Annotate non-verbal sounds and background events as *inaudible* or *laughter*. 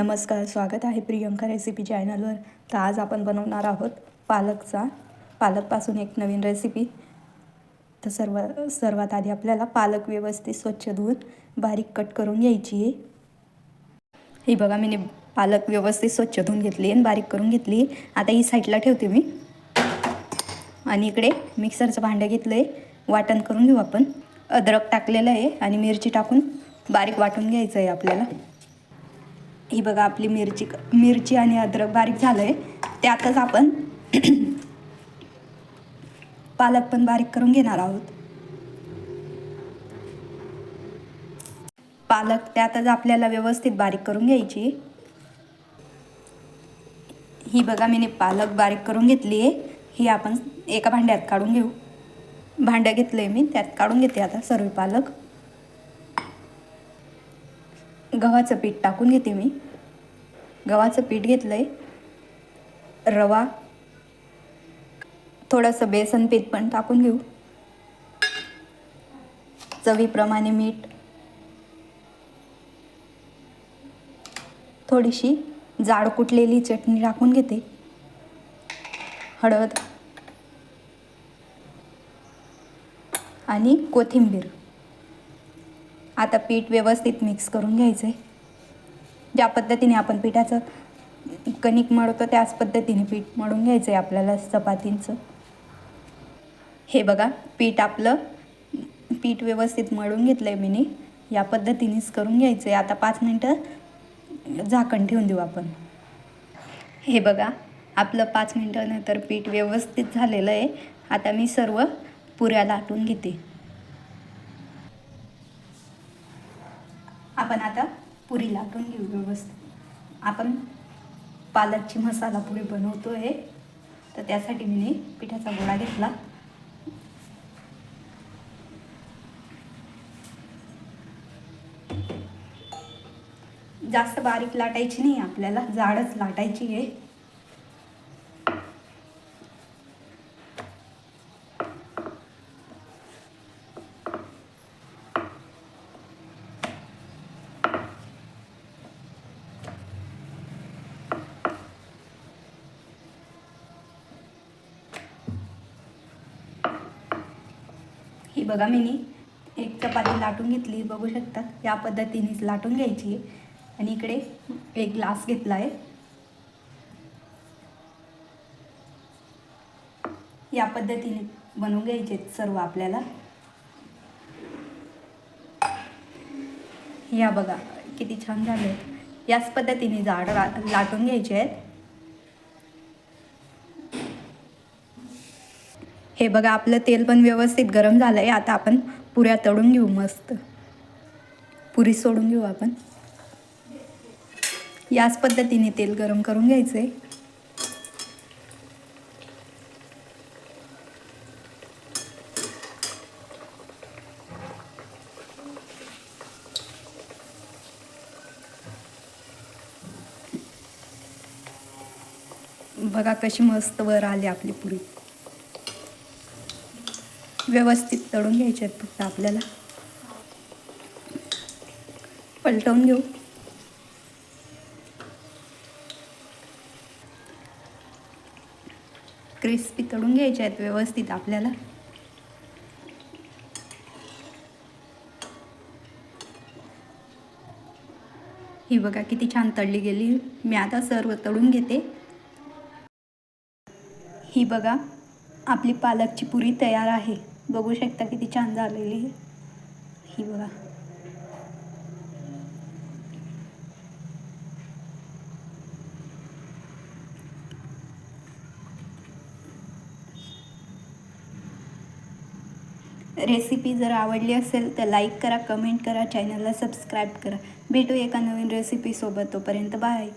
नमस्कार स्वागत आहे प्रियंका रेसिपी चॅनलवर. तर आज आपण बनवणार आहोत पालकचा पालकपासून एक नवीन रेसिपी. तर सर्व सर्वात आधी आपल्याला पालक व्यवस्थित स्वच्छ धुवून बारीक कट करून घ्यायची आहे. ही बघा मी पालक व्यवस्थित स्वच्छ धुवून घेतली आणि बारीक करून घेतली आता ही साईडला ठेवते मी. आणि इकडे मिक्सरचं भांडं घेतलं आहे. वाटण करून घेऊ आपण. अद्रक टाकलेलं आहे आणि मिरची टाकून बारीक वाटून घ्यायचं आहे आपल्याला. ही बघा आपली मिरची मिरची आणि अद्रक बारीक झालं आहे त्यातच आपण *clears throat* पालक पण बारीक करून घेणार आहोत. पालक त्यातच आपल्याला व्यवस्थित बारीक करून घ्यायची. ही बघा मी पालक बारीक करून घेतली आहे. ही आपण एका भांड्यात काढून घेऊ. भांडं घेतलं आहे मी त्यात काढून घेते आता सर्व पालक. गव्हाचं पीठ टाकून घेते मी. गव्हाचं पीठ घेतलं आहे रवा थोडंसं बेसन पीठ पण टाकून घेऊ. चवीप्रमाणे मीठ. थोडीशी जाड कुटलेली चटणी टाकून घेते. हळद आणि कोथिंबीर. आता पीठ व्यवस्थित मिक्स करून घ्यायचं आहे ज्या पद्धतीने आपण पिठाचं कणिक मळतो त्याच पद्धतीने पीठ मळून घ्यायचं आहे आपल्याला चपातींचं. हे बघा पीठ आपलं पीठ व्यवस्थित मळून घेतलं आहे मीनी. या पद्धतीनेच करून घ्यायचं आहे आता पाच मिनटं झाकण ठेवून देऊ आपण. हे बघा आपलं पाच मिनटानंतर पीठ व्यवस्थित झालेलं आहे. आता मी सर्व पुऱ्या लाटून घेते. आपण आता पुरी लाटून घेऊ व्यवस्थित. आपण पालकची मसाला पुरी बनवतो आहे तर त्यासाठी मी पिठाचा गोळा घेतला. जास्त बारीक लाटायची नाही आपल्याला जाडच लाटायची आहे. ही बघा मी एक चपाती लाटून घेतली बघू शकता. या पद्धतीनेच लाटून घ्यायची आहे. आणि इकडे एक ग्लास घेतला आहे. या पद्धतीने बनवून घ्यायचे सर्व आपल्याला. या बघा किती छान झाले याच पद्धतीने जाड लाटून घ्यायचे आहेत. हे बघा आपलं तेल पण व्यवस्थित गरम झालं आहे आता आपण पुऱ्या तळून घेऊ मस्त. पुरी सोडून घेऊ आपण. याच पद्धतीने तेल गरम करून घ्यायचं आहे बघा कशी मस्त वर आली आपली पुरी. व्यवस्थित तळून घ्यायचे आहेत फक्त आपल्याला. पलटवून घेऊ. क्रिस्पी तळून घ्यायचे आहेत व्यवस्थित आपल्याला. ही बघा किती छान तळली गेली. मी आता सर्व तळून घेते. ही बघा आपली पालकची पुरी तयार आहे. बघू शकता किती छान झालेली आहे. ही बघा. रेसिपी जर आवडली असेल तर लाईक करा कमेंट करा चॅनलला सबस्क्राईब करा. भेटू एका नवीन रेसिपीसोबत तोपर्यंत बाय